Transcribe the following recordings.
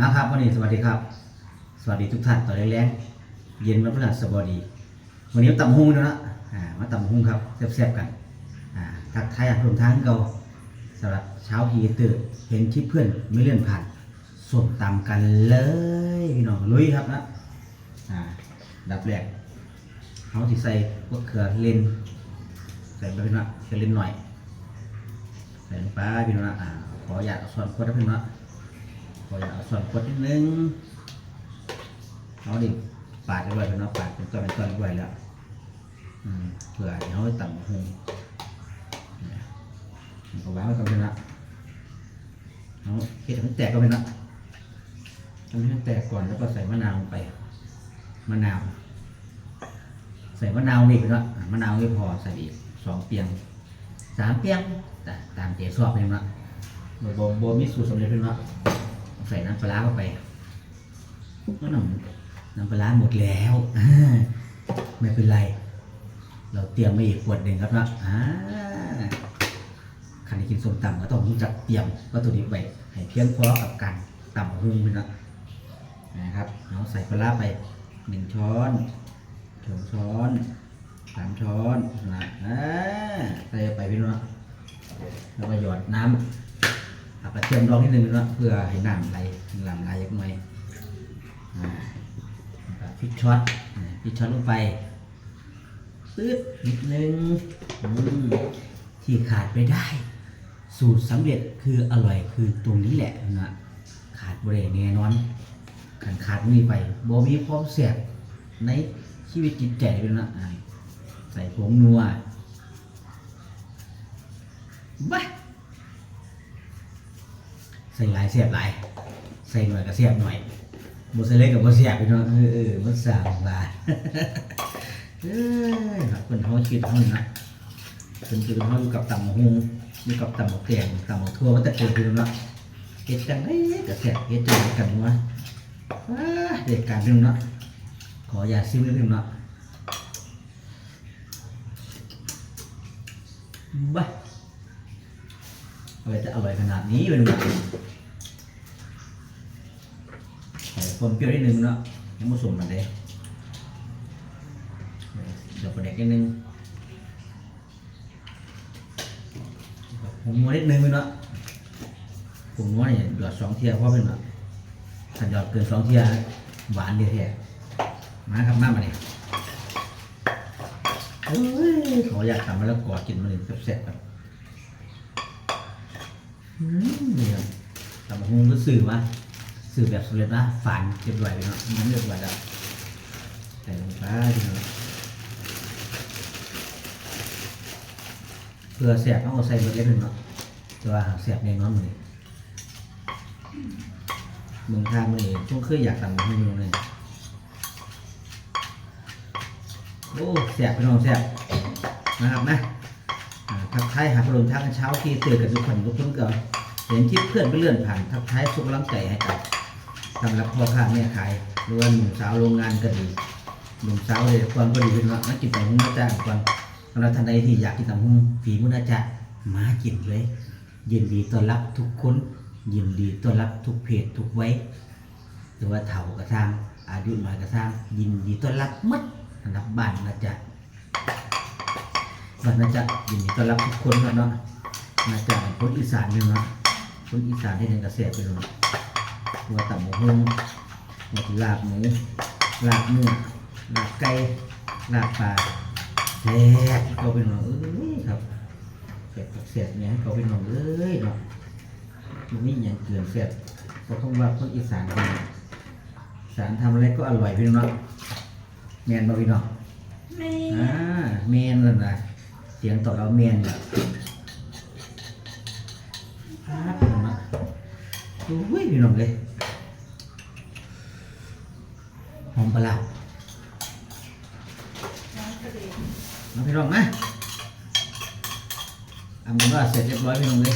นะครับวันนี้สวัสดีครับ สวัสดีทุกท่านต่อแรงๆเย็นวันพฤหัสบดีวันนี้มาตำหุ้งแล้วนะอ่ามาตำหุ้งครับแซ่บๆกันอ่าทักทายรวมทั้งเราสำหรับเช้าพีตื่นเห็นที่เพื่อนไม่เลื่อนผ่านส่งตำกันเลยพี่น้องลุยครับนะอ่าดับแรกเขาที่ใส่พวกเกลือเลนใส่ไปเป็นว่าเกลือเลนหน่อยใส่ลงไปพี่น้องอ่าขออยากส่วนควดนพี่น้อง นะพอจะเอาส่วนกดนิดนึงเอาดิปาดด้วยเป็นเนาะปาดเป็นต้นเป็นต้นด้วยแล้วเผื่อเขาต่ำหงเอาวางไว้ก่อนเป็นละเอาเฮ็ดให้มันแตกก็เป็นละทำให้มันแตกก่อนแล้วก็ใส่มะนาวไป มะนาว ใส่มะนาวนี่เป็นละมะนาวไม่พอใส่อีกสองเปียงสามเปียงแต่ตามเจชอบเป็นละบโบมีสูตรสำเร็จเป็นละ ใส่น้ำปลาเข้าไปก็น้ำน้ำปลาหมดแล้วไม่เป็นไร เราเตรียมมาอีกขวดหนึ่งครับนะอ่าใครกินส้มตำก็ต้องรู้จักเตรียมวัตถุดิบไว้ให้เพียงพอกับการตำหุงไปนะนะครับเอาใส่ปลาร้าไปหนึ่งช้อนสองช้อนสามช้อนนะอ่าใส่ไปพี่น้องแล้วก็หยอดน้ำ เอากระเทียมรองนิดนึงนะเพื่อให้น้ำไหลน้ำไหลยักหน่อยอ่าแล้วก็พริกช็อตอ่าพริกช็อตลงไปตืดนิดนึงที่ขาดไม่ได้ สูตรสำเร็จคืออร่อยคือตรงนี้แหละนะขาดบริแน่นอนขันขาดนี่ไปบ่มีความแสบในชีวิตจิตใจเลยนะใส่ผงนัวบ้า ส่หลายเสียบหลายใส่หน่อยก็เสียบหน่อยบใส่เล็กกับบ่เสียบไปเนาะเออเออมันสามบาทเออครับคนเขาคิดเขาเนี่นะคนคือเขาอยู่กับต่ำมะฮุงอยู่กับต่ำมะแกงต่ำมะทั่วมันแต่เกิดขึ้นเนาะเฮ็ดจังไดก็แซ่บเฮ็ดจังกันวะเด็กการเรื่องเนาะขออย่าซิมเรื่องเนาะบ้า อะไรจะอร่อยขนาดนี้เป็นไงใส่ความเปรี้ยวนิดนึงเนาะยังผสมมันเลยเดี๋ยวประเด็กนิดนึงผมนัวนิดนึงเนาะผมนัวเนี่ยหยอดสองเทียเพราะเป็นเนาะถ้าหยอดเกินสองเทียหวานเดียวแท้มาครับมามาเนี่ยเอ้ยขออยากทำมาแล้วกอดกินมันเลยแซ่บๆครับ อืมนี่ครับตำบักหุ่งก็สื่อมาสื่อแบบสำเร็จนะฝันเรียบร้อยไปเนาะมันเรียบร้อยแล้วใส่ลงไปเนาะเพื่อแสบเอาใส่เบิดเล็กหนึ่งเนาะแต่ว่าหากแสบแน่นอนมือเมืองทางมือนี้ช่วงเคยอยากตำบักหุ่งอยู่เลยโอ้แสบพี่น้องแสบนะครับนะ ทักทายหาพลมทางเช้าที่เตือนกันทุกคนทุกคนก็เห็นที่เพื่อนไปเลื่อนผ่านทักทายสุกำลังใจให้กับสำหรับพ่อค้าแม่ขายหรือว่าหนุ่มสาวโรงงานก็ดีหนุ่มสาวเลยความก็ดีเป็นว่านักกินตำหุ้งนะจ๊ะความสำหรับท่านใดที่อยากกินตำหุ้งฝีมือนะจ๊ะมากินเลยยินดีต้อนรับทุกคนยินดีต้อนรับทุกเพจทุกไว้หรือว่าเฒ่ากระทำอายุน้อยกระทำยินดีต้อนรับมัดสำหรับบ้านนะจ๊ะ มันน่าจะยินดีต้อนรับทุกคนครับเนาะมาจากคนอีสานเนี่ยเนาะคนอีสานที่เรียนเกษตรไปเนาะตัวตับหมูหุ้งหัวลาบหมูลาบเนื้อลาบไก่ลาบปลาแซ่บเขาเป็นเนาะเอ้ยครับแซ่บกับแซ่บเนี่ยเขาเป็นเนาะเอ้ยเนาะมันนี่อย่างเกินแซ่บเพราะคำว่าคนอีสานเป็นอีสานทำอะไรก็อร่อยพี่น้องแมนบ่พี่น้องไม่อ่าเมนแล้วนะเสียงต่อเราเมียนแบบองนะโอ้ยพี่น้องเลยหอมปลาน้องพี่น้องนะอันนี้ว่าเสร็จเรียบร้อยพี่น้องเลย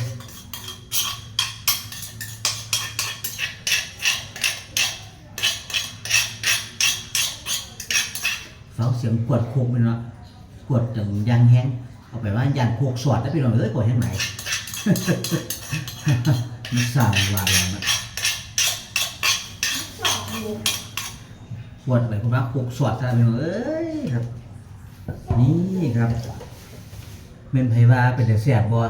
ฟังเสียงขวดโคกไปเนาะขวดจังยางแห้ง เอาไปว่ายางโคกสอดแล้วพี่น้องเอ้ยขวดแห้ไหนมันสาววาแล้วนะขวดไปคุณว่าปลูกสวดซะพี่น้องเอ้ยครับ นี่ครับเมนไผว่าเป็นแต่แซ่บบ่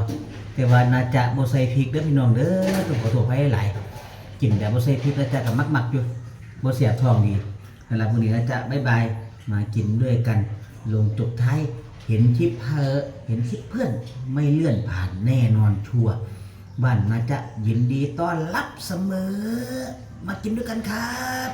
แต่ว่าน่าจะบ่ใส่พริกเด้อพี่น้องเด้อต้องขอโทษไผหลายกินแต่บ่ใส่พริกแล้วจะก็มักๆอยู่บ่เสียท้องดีนั่นล่ะมื้อนี้นาจะบ๊ายบายมากินด้วยกันลงจบท้าย เห็นชิปเพอเห็นชิปเพื่อนไม่เลื่อนผ่านแน่นอนชัวร์บ้านน่าจะยินดีต้อนรับเสมอ มากินด้วยกันครับ